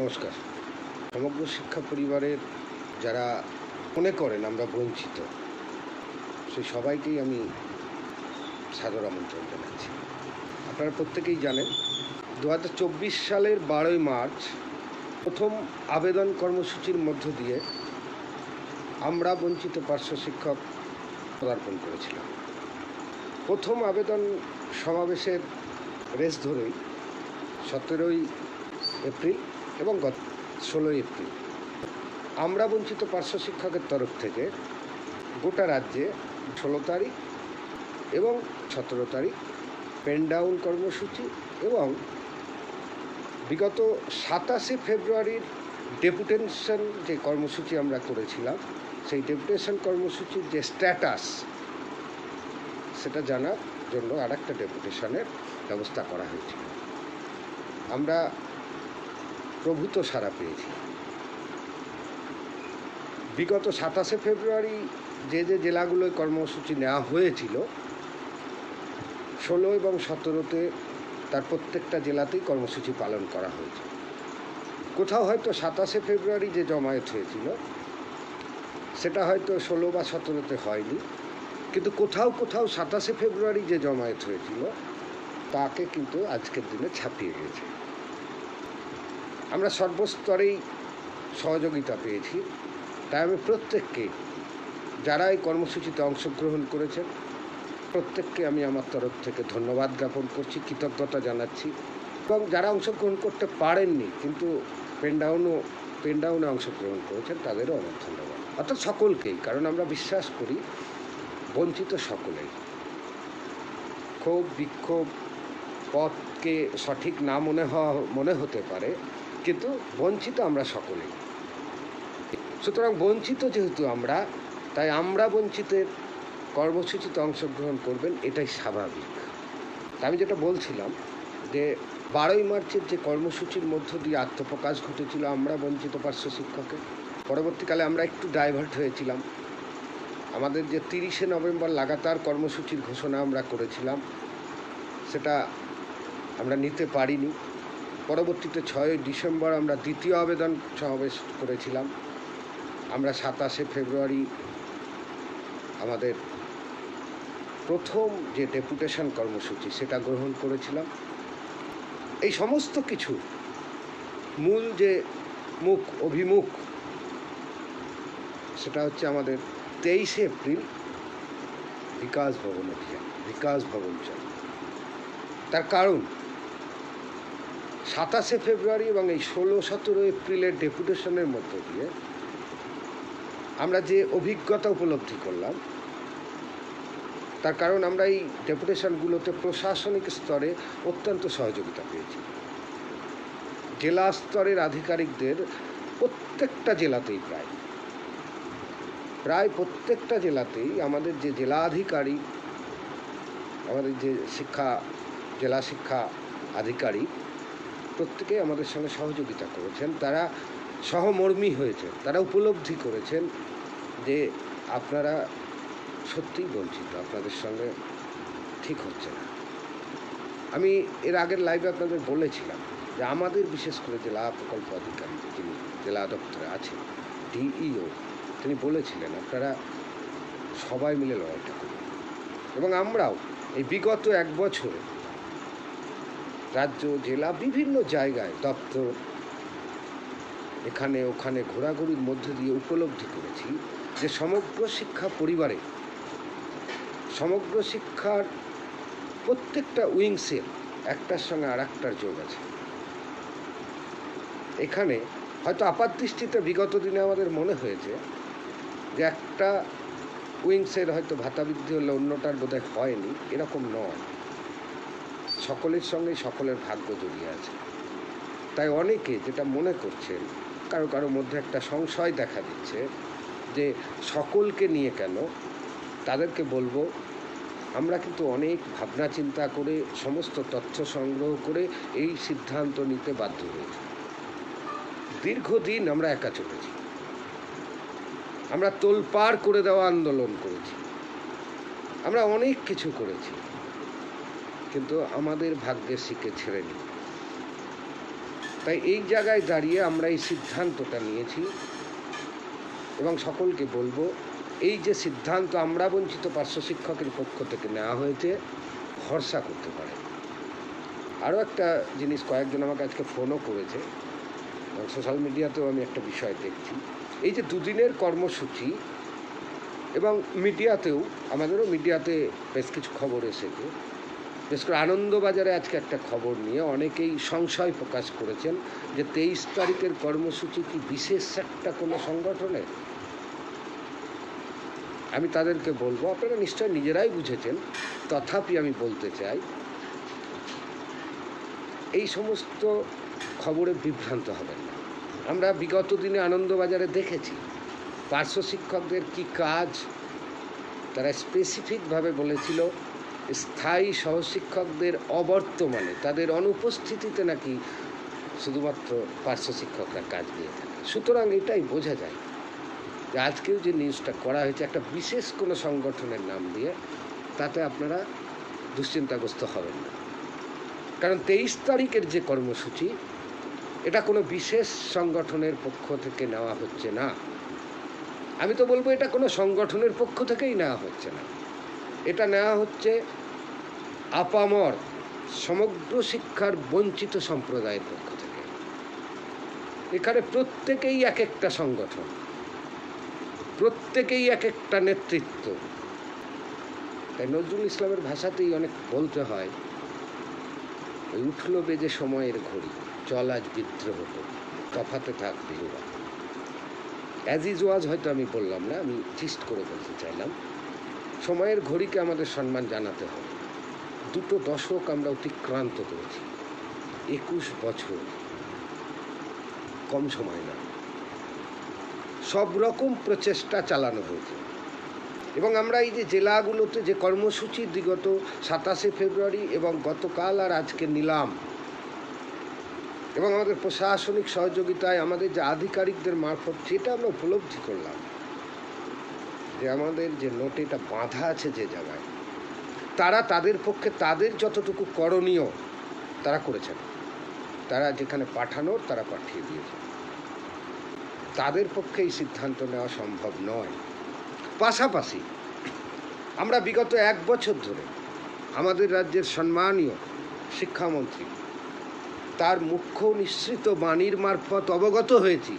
নমস্কার। সমগ্র শিক্ষা পরিবারের যারা মনে করেন আমরা বঞ্চিত সেই সবাইকেই আমি সাদর আমন্ত্রণ জানাচ্ছি। আপনারা প্রত্যেকেই জানেন দু হাজার চব্বিশ সালের বারোই মার্চ প্রথম আবেদন কর্মসূচির মধ্য দিয়ে আমরা বঞ্চিত পার্শ্ব শিক্ষক পদার্পণ করেছিলাম। প্রথম আবেদন সমাবেশের রেস ধরেই সতেরোই এপ্রিল এবং গত ষোলোই এপ্রিল। আমরা বঞ্চিত পার্শ্ব শিক্ষকের তরফ থেকে গোটা রাজ্যে ষোলো তারিখ এবং সতেরো তারিখ পেনডাউন কর্মসূচি এবং বিগত সাতাশে ফেব্রুয়ারির ডেপুটেশন যে কর্মসূচি আমরা করেছিলাম, সেই ডেপুটেশন কর্মসূচির যে স্ট্যাটাস, সেটা জানার জন্য আর একটা ডেপুটেশনের ব্যবস্থা করা হয়েছিল। আমরা প্রভূত সাড়া পেয়েছি। বিগত সাতাশে ফেব্রুয়ারি যে যে জেলাগুলোয় কর্মসূচি নেওয়া হয়েছিল, ষোলো এবং সতেরোতে তার প্রত্যেকটা জেলাতেই কর্মসূচি পালন করা হয়েছে। কোথাও হয়তো সাতাশে ফেব্রুয়ারি যে জমায়েত হয়েছিল, সেটা হয়তো ষোলো বা সতেরোতে হয়নি, কিন্তু কোথাও কোথাও সাতাশে ফেব্রুয়ারি যে জমায়েত হয়েছিল, তাকে কিন্তু আজকের দিনে ছাপিয়ে গেছে। আমরা সর্বস্তরেই সহযোগিতা পেয়েছি। তাই আমি প্রত্যেককে যারা এই কর্মসূচিতে অংশগ্রহণ করেছেন, প্রত্যেককে আমি আমার তরফ থেকে ধন্যবাদ জ্ঞাপন করছি, কৃতজ্ঞতা জানাচ্ছি। এবং যারা অংশগ্রহণ করতে পারেননি, কিন্তু পেনডাউনও, পেনডাউনে অংশগ্রহণ করেছেন, তাদেরও অনেক ধন্যবাদ। অর্থাৎ সকলকেই, কারণ আমরা বিশ্বাস করি, বঞ্চিত সকলেই। ক্ষোভ, বিক্ষোভ, পথকে সঠিক না মনে হওয়া, মনে হতে পারে কিন্তু বঞ্চিত আমরা সকলেই। সুতরাং বঞ্চিত যেহেতু আমরা, তাই আমরা বঞ্চিতের কর্মসূচিতে অংশগ্রহণ করবেন, এটাই স্বাভাবিক। আমি যেটা বলছিলাম, যে বারোই মার্চের যে কর্মসূচির মধ্য দিয়ে আত্মপ্রকাশ ঘটেছিল আমরা বঞ্চিত পার্শ্ব শিক্ষকের, পরবর্তীকালে আমরা একটু ডাইভার্ট হয়েছিলাম। আমাদের যে তিরিশে নভেম্বর লাগাতার কর্মসূচির ঘোষণা আমরা করেছিলাম, সেটা আমরা নিতে পারিনি। পরবর্তীতে ছয়ই ডিসেম্বর আমরা দ্বিতীয় আবেদন সমাবেশ করেছিলাম। আমরা সাতাশে ফেব্রুয়ারি আমাদের প্রথম যে ডেপুটেশন কর্মসূচি, সেটা গ্রহণ করেছিলাম। এই সমস্ত কিছু মূল যে মুখ, অভিমুখ, সেটা হচ্ছে আমাদের তেইশে এপ্রিল বিকাশ ভবন অভিযান, বিকাশ ভবন চল তার কারণ সাতাশে ফেব্রুয়ারি এবং এই ষোলো সতেরো এপ্রিলের ডেপুটেশনের মধ্য দিয়ে আমরা যে অভিজ্ঞতা উপলব্ধি করলাম, তার কারণ আমরা এই ডেপুটেশনগুলোতে প্রশাসনিক স্তরে অত্যন্ত সহযোগিতা পেয়েছি। জেলা স্তরের আধিকারিকদের প্রত্যেকটা জেলাতেই প্রায় প্রায় প্রত্যেকটা জেলাতেই আমাদের যে জেলা আধিকারিক, আমাদের যে শিক্ষা, জেলা শিক্ষা আধিকারিক প্রত্যেকেই আমাদের সঙ্গে সহযোগিতা করেছেন। তারা সহমর্মী হয়েছে তারা উপলব্ধি করেছেন যে আপনারা সত্যিই বঞ্চিত, আপনাদের সঙ্গে ঠিক হচ্ছে না। আমি এর আগের লাইভে আপনাদের বলেছিলাম যে আমাদের বিশেষ করে জেলা প্রকল্প আধিকারিক যিনি জেলা দপ্তরে আছেন ডিইও তিনি বলেছিলেন, আপনারা সবাই মিলে লড়াইটা করুন। এবং আমরাও এই বিগত এক বছরে রাজ্য, জেলা, বিভিন্ন জায়গায় দপ্তর এখানে, ওখানে ঘোরাঘুরির মধ্যে দিয়ে উপলব্ধি করেছি যে সমগ্র শিক্ষা পরিবারে, সমগ্র শিক্ষার প্রত্যেকটা উইংসের একটার সঙ্গে আর একটার যোগ আছে। এখানে হয়তো আপাত দৃষ্টিতে বিগত দিনে আমাদের মনে হয়েছে যে একটা উইংসের হয়তো ভাতা বৃদ্ধি হলে অন্যটার বোধহয় হয়নি, এরকম নয়। সকলের সঙ্গেই সকলের ভাগ্য জড়িয়ে আছে। তাই অনেকে যেটা মনে করছেন, কারও কারও মধ্যে একটা সংশয় দেখা দিচ্ছে যে সকলকে নিয়ে কেন তাদেরকে বলব, আমরা কিন্তু অনেক ভাবনা চিন্তা করে, সমস্ত তথ্য সংগ্রহ করে এই সিদ্ধান্ত নিতে বাধ্য হয়েছি। দীর্ঘদিন আমরা একা চলেছি। আমরা তোলপাড় করে দেওয়া আন্দোলন করেছি। আমরা অনেক কিছু করেছি। কিন্তু আমাদের ভাগ্যের শিকে ছেড়েনি তাই এই জায়গায় দাঁড়িয়ে আমরা এই সিদ্ধান্তটা নিয়েছি এবং সকলকে বলব, এই যে সিদ্ধান্ত আমরা বঞ্চিত পার্শ্ব শিক্ষকের পক্ষ থেকে নেওয়া হয়েছে, ভরসা করতে পারে। আরও একটা জিনিস, কয়েকজন আমাকে আজকে ফোনও করেছে এবং সোশ্যাল মিডিয়াতেও আমি একটা বিষয় দেখছি। এই যে দুদিনের কর্মসূচি এবং মিডিয়াতেও, আমাদেরও মিডিয়াতে বেশ কিছু খবর এসেছে। বিশেষ করে আনন্দবাজারে আজকে একটা খবর নিয়ে অনেকেই সংশয় প্রকাশ করেছেন যে তেইশ তারিখের কর্মসূচি কি বিশেষ একটা কোনো সংগঠনের আমি তাদেরকে বলব, আপনারা নিশ্চয় নিজেরাই বুঝেছেন, তথাপি আমি বলতে চাই, এই সমস্ত খবরে বিভ্রান্ত হবেন না। আমরা বিগত দিনে আনন্দবাজারে দেখেছি, পার্শ্ব শিক্ষকদের কি কাজ, তারা স্পেসিফিকভাবে বলেছিল স্থায়ী সহশিক্ষকদের অবর্তমানে তাদের অনুপস্থিতিতে নাকি শুধুমাত্র পার্শ্ব শিক্ষকরা কাজ দিয়ে থাকে। সুতরাং এটাই বোঝা যায় যে আজকেও যে নিউজটা করা হয়েছে একটা বিশেষ কোনো সংগঠনের নাম দিয়ে, তাতে আপনারা দুশ্চিন্তাগ্রস্ত হবেন না। কারণ তেইশ তারিখের যে কর্মসূচি, এটা কোনো বিশেষ সংগঠনের পক্ষ থেকে নেওয়া হচ্ছে না। আমি তো বলব এটা কোনো সংগঠনের পক্ষ থেকেই নেওয়া হচ্ছে না। এটা নেওয়া হচ্ছে আপামর সমগ্র শিক্ষার বঞ্চিত সম্প্রদায়ের পক্ষ থেকে। এখানে প্রত্যেকেই এক একটা সংগঠন, প্রত্যেকেই এক একটা নেতৃত্ব। তাই নজরুল ইসলামের ভাষাতেই অনেক বলতে হয়, ওই উঠল বেজে সময়ের ঘড়ি, চল আজ বিদ্রোহ তফাতে থাক বিহুরা অ্যাজ ইজ ওয়াজ হয়তো আমি বললাম না, আমি চিস্ট করে বলতে চাইলাম। সময়ের ঘড়িকে আমাদের সম্মান জানাতে হবে। দুটো দশক আমরা অতিক্রান্ত করেছি। একুশ বছর। কম সময় না। সব রকম প্রচেষ্টা চালানো হয়েছে। এবং আমরা এই যে জেলাগুলোতে যে কর্মসূচি বিগত সাতাশে ফেব্রুয়ারি এবং গতকাল আর আজকে নিলাম, এবং আমাদের প্রশাসনিক সহযোগিতায় আমাদের যে আধিকারিকদের মারফত, সেটা আমরা উপলব্ধি করলাম। যে আমাদের যে নোটেটা বাঁধা আছে যে জায়গায়, তারা তাদের পক্ষে তাদের যতটুকু করণীয় তারা করেছেন। তারা যেখানে পাঠানোর তারা পাঠিয়ে দিয়েছে তাদের পক্ষে এই সিদ্ধান্ত নেওয়া সম্ভব নয়। পাশাপাশি আমরা বিগত এক বছর ধরে আমাদের রাজ্যের সম্মানীয় শিক্ষামন্ত্রী, তার মুখ্য নিঃসৃত বাণীর মারফত অবগত হয়েছি।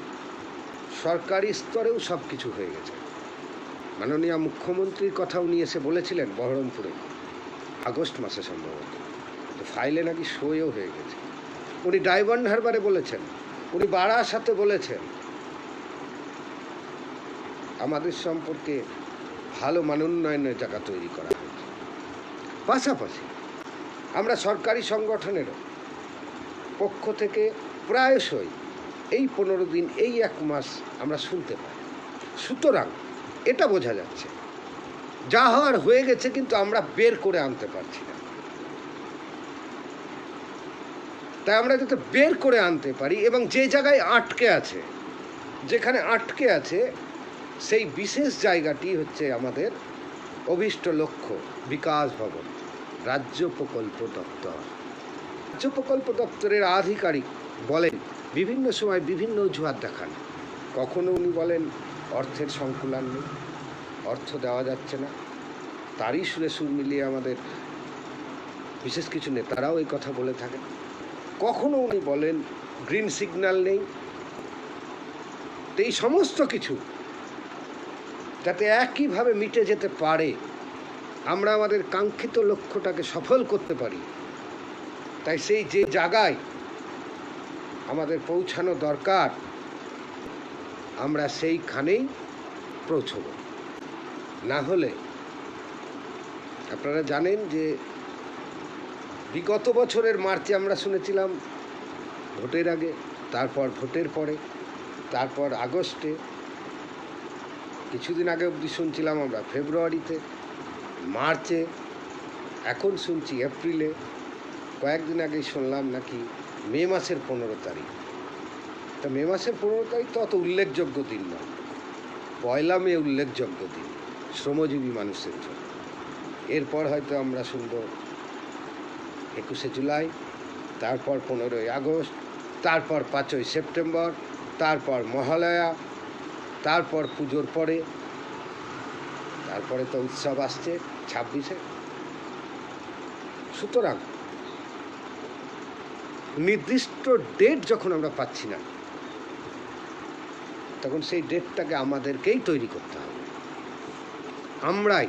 সরকারি স্তরেও সব কিছু হয়ে গেছে। মাননীয় মুখ্যমন্ত্রীর কথা উনি এসে বলেছিলেন বহরমপুরে। আগস্ট মাসে সম্ভবত। তো ফাইলে নাকি সইও হয়ে গেছে। উনি ডায়মন্ড হারবারে বলেছেন। উনি বারাসাতে বলেছেন। আমাদের সম্পর্কে ভালো মানোন্নয়নের জায়গা তৈরি করা হয়েছে। পাশাপাশি আমরা সরকারি সংগঠনেরও পক্ষ থেকে প্রায়শই এই পনেরো দিন, এই এক মাস আমরা শুনতে পাই। সুতরাং এটা বোঝা যাচ্ছে। যা হওয়ার হয়ে গেছে কিন্তু আমরা বের করে আনতে পারছি না। তাই আমরা যাতে বের করে আনতে পারি এবং যে জায়গায় আটকে আছে, যেখানে আটকে আছে, সেই বিশেষ জায়গাটি হচ্ছে আমাদের অভীষ্ট লক্ষ্য, বিকাশ ভবন, রাজ্য প্রকল্প দপ্তর। রাজ্য প্রকল্প দপ্তরের আধিকারিক বলেন, বিভিন্ন সময় বিভিন্ন অজুহাত দেখান। কখনো উনি বলেন অর্থের সংকুলান নেই, অর্থ দেওয়া যাচ্ছে না। তারই সুরে সুর মিলিয়ে আমাদের বিশেষ কিছু নেতারাও এই কথা বলে থাকেন। কখনো উনি বলেন, গ্রিন সিগন্যাল নেই। তো এই সমস্ত কিছু যাতে একইভাবে মিটে যেতে পারে, আমরা আমাদের কাঙ্ক্ষিত লক্ষ্যটাকে সফল করতে পারি। তাই সেই যে জায়গায় আমাদের পৌঁছানো দরকার আমরা সেইখানেই পৌঁছব। না হলে, আপনারা জানেন যে বিগত বছরের মার্চে আমরা শুনেছিলাম ভোটের আগে, তারপর ভোটের পরে, তারপর আগস্টে, কিছুদিন আগে অবধি শুনছিলাম আমরা ফেব্রুয়ারিতে, মার্চে, এখন শুনছি এপ্রিলে, কয়েকদিন আগেই শুনলাম নাকি মে মাসের পনেরো তারিখ। তা মে মাসের পনেরো তারিখ তো অত উল্লেখযোগ্য দিন নয় পয়লা মে উল্লেখযোগ্য দিন, শ্রমজীবী মানুষের জন্য। এরপর হয়তো আমরা শুনব একুশে জুলাই, তারপর পনেরোই আগস্ট, তারপর পাঁচই সেপ্টেম্বর, তারপর মহালয়া, তারপর পুজোর পরে, তারপরে তো উৎসব আসছে ছাব্বিশে। সুতরাং নির্দিষ্ট ডেট যখন আমরা পাচ্ছি না তখন সেই ডেটটাকে আমাদেরকেই তৈরি করতে হবে। আমরাই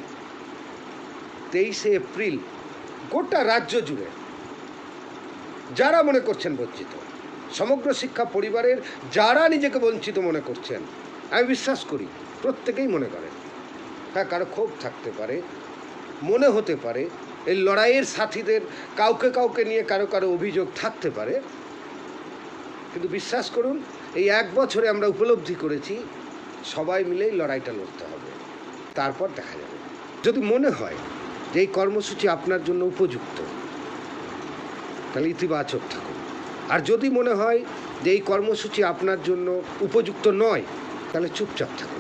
তেইশে এপ্রিল গোটা রাজ্য জুড়ে যারা মনে করছেন বঞ্চিত, সমগ্র শিক্ষা পরিবারের যারা নিজেকে বঞ্চিত মনে করছেন, আমি বিশ্বাস করি প্রত্যেকেই মনে করেন। হ্যাঁ কারও ক্ষোভ থাকতে পারে, মনে হতে পারে, এই লড়াইয়ের সাথীদের কাউকে কাউকে নিয়ে কারও কারও অভিযোগ থাকতে পারে কিন্তু বিশ্বাস করুন, এই এক বছরে আমরা উপলব্ধি করেছি, সবাই মিলেই লড়াইটা লড়তে হবে। তারপর দেখা যাবে। যদি মনে হয় যে এই কর্মসূচি আপনার জন্য উপযুক্ত, তাহলে ইতিবাচক থাকুন। আর যদি মনে হয় যে এই কর্মসূচি আপনার জন্য উপযুক্ত নয়, তাহলে চুপচাপ থাকুন।